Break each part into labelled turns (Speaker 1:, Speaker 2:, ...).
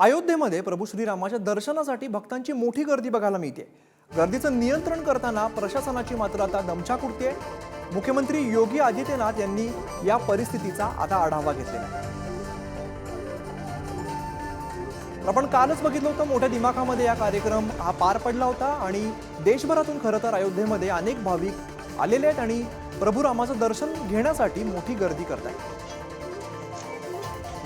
Speaker 1: अयोध्येमध्ये प्रभू श्रीरामाच्या दर्शनासाठी भक्तांची मोठी गर्दी बघायला मिळते. गर्दीचं नियंत्रण करताना प्रशासनाची मात्र आता दमछाक उडते मुख्यमंत्री योगी आदित्यनाथ यांनी या परिस्थितीचा आता आढावा घेतलेला आहे. तर आपण कालच बघितलं होतं मोठ्या दिमाखामध्ये या कार्यक्रम हा पार पडला होता आणि देशभरातून खरं तर अयोध्येमध्ये अनेक भाविक आलेले आहेत आणि प्रभू रामाचं दर्शन घेण्यासाठी मोठी गर्दी करत आहेत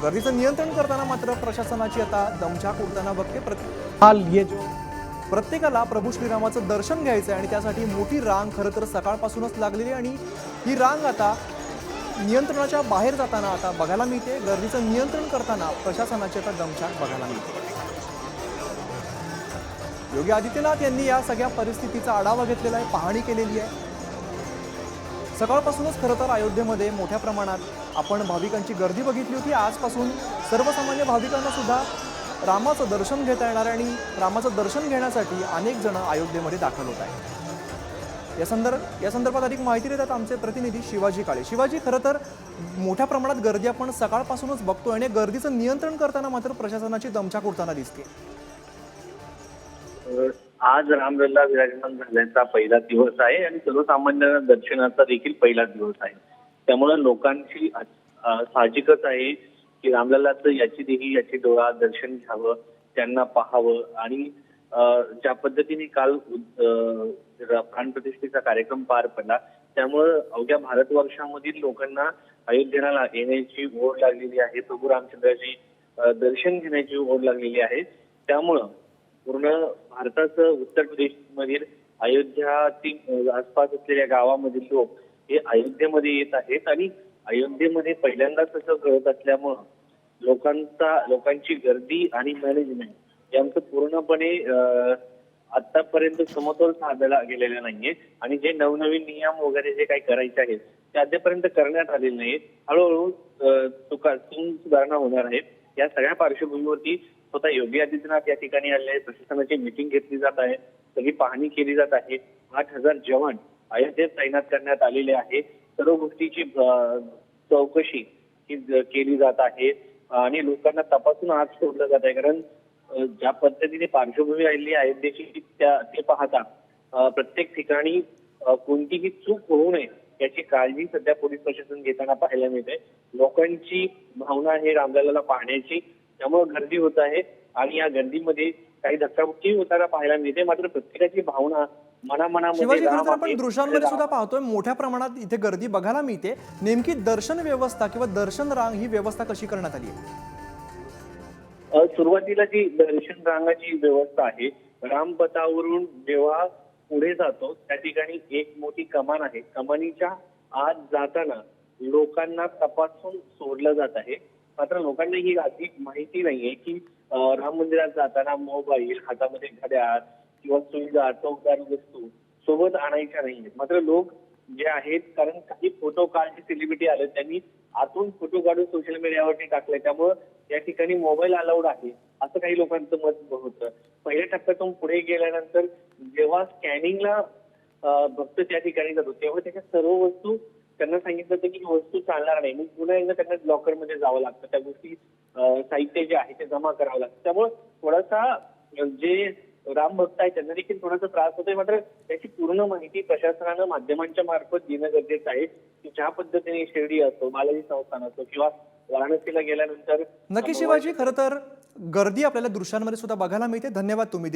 Speaker 1: गर्दीचं नियंत्रण करताना मात्र प्रशासनाची आता दमछाक उडताना बघते. प्रत- हाल ये जो. प्रत्येकाला प्रभू श्रीरामाचं दर्शन घ्यायचं आहे आणि त्यासाठी मोठी रांग खरं तर सकाळपासूनच लागलेली आहे आणि ही रांग आता नियंत्रणाच्या बाहेर जाताना आता बघायला मिळते. गर्दीचं नियंत्रण करताना प्रशासनाची आता दमछाक बघायला मिळते. योगी आदित्यनाथ यांनी या सगळ्या परिस्थितीचा आढावा घेतलेला आहे पाहणी केलेली आहे. सकाळपासूनच खरं तर अयोध्येमध्ये मोठ्या प्रमाणात आपण भाविकांची गर्दी बघितली होती. आजपासून सर्वसामान्य भाविकांना सुद्धा रामाचं दर्शन घेता येणार आहे आणि रामाचं दर्शन घेण्यासाठी अनेक जण अयोध्येमध्ये दाखल होत आहेत. या संदर्भ या संदर्भात अधिक माहिती देतात आमचे प्रतिनिधी शिवाजी काळे. शिवाजी खरं तर मोठ्या प्रमाणात गर्दी आपण सकाळपासूनच बघतो आणि गर्दीचं नियंत्रण करताना मात्र प्रशासनाची दमछाक उडताना दिसते.
Speaker 2: आज रामलल्ला विराजमान झाल्याचा पहिला दिवस आहे आणि सर्वसामान्य दर्शनाचा देखील पहिला दिवस आहे. त्यामुळे लोकांची साहजिकच आहे की रामलल्लाचं याची देही याची डोळा दर्शन घ्यावं त्यांना पाहावं आणि ज्या पद्धतीने काल प्राणप्रतिष्ठेचा कार्यक्रम पार पडला त्यामुळं अवघ्या भारतवर्षामधील लोकांना अयोध्येला येण्याची ओढ लागलेली आहे. प्रभू रामचंद्राची दर्शन घेण्याची ओढ लागलेली आहे. त्यामुळं पूर्ण भारताचं उत्तर प्रदेश मधील अयोध्यातील आसपास असलेल्या गावामधील लोक हे अयोध्येमध्ये येत आहेत आणि अयोध्येमध्ये पहिल्यांदाच असं घडत असल्यामुळं लोकांचा लोकांची गर्दी आणि मॅनेजमेंट यांचं पूर्णपणे आतापर्यंत समतोल साधला गेलेला नाहीये. आणि जे नवनवीन नियम वगैरे जे काही करायचे आहेत ते अद्यापर्यंत करण्यात आलेले नाहीत हळूहळू अ, सुधारणा होणार आहेत या सगळ्या पार्श्वभूमीवरती स्वतः योगी आदित्यनाथ या ठिकाणी आले प्रशासनाची मिटिंग घेतली जात आहे. सगळी पाहणी केली जात आहे. आठ हजार जवान अयोध्येत तैनात करण्यात आलेले आहे. सर्व गोष्टीची चौकशी ही केली जात आहे. आणि लोकांना तपासून आज सोडलं जात आहे. कारण ज्या पद्धतीने पार्श्वभूमी राहिली अयोध्येची त्या ते पाहता प्रत्येक ठिकाणी कोणतीही चूक होऊ नये याची काळजी सध्या पोलीस प्रशासन घेताना पाहायला मिळते. लोकांची भावना हे रामलाला पाहण्याची. त्यामुळे गर्दी होत आहे. आणि या गर्दीमध्ये काही धक्काबुक्की होताना पाहायला मिळते. मात्र प्रत्येकाची भावना मनामनामध्ये
Speaker 1: शिवाजी खरं
Speaker 2: राम
Speaker 1: तर आपण दृश्यांमध्ये सुद्धा पाहतोय. मोठ्या प्रमाणात इथे गर्दी बघायला मिळते. नेमकी दर्शन व्यवस्था किंवा दर्शन रांग ही व्यवस्था कशी करण्यात आली आहे?
Speaker 2: सुरुवातीला जी दर्शन रांगाची व्यवस्था आहे रामपथावरून जेव्हा पुढे जातो त्या ठिकाणी एक मोठी कमान आहे. कमानीच्या आत जाताना लोकांना तपासून सोडलं जात आहे. मात्र लोकांना ही अधिक माहिती नाहीये की राम मंदिरात जाताना मोबाईल हातामध्ये घड्याळ किंवा सुविधा चौकदार वस्तू सोबत आणायच्या नाहीये मात्र लोक जे आहेत कारण काही फोटो काढचे सेलिब्रिटी आले त्यांनी आतून फोटो काढून सोशल मीडियावरती टाकले. त्यामुळं या ठिकाणी मोबाईल अलाउड आहे असं काही लोकांचं मत होतं. पहिल्या टप्प्यातून पुढे गेल्यानंतर जेव्हा स्कॅनिंगला भक्त त्या ठिकाणी जातो तेव्हा त्याच्या सर्व वस्तू ही वस्तू चालणार नाही. मग पुन्हा एकदा त्यांना लॉकरमध्ये जावं लागतं. त्या गोष्टी साहित्य जे आहे ते जमा करावं लागतं. त्यामुळे थोडासा जे राम भक्त आहे त्यांना देखील थोडासा त्रास होतोय. मात्र त्याची पूर्ण माहिती प्रशासनानं माध्यमांच्या मार्फत देणं गरजेचं आहे की ज्या पद्धतीने शिर्डी असो बालाजी संस्थान असो किंवा वाराणसीला गेल्यानंतर
Speaker 1: नक्की शिवाजी खरं तर गर्दी आपल्याला दृश्यांमध्ये सुद्धा बघायला मिळते. धन्यवाद तुम्ही.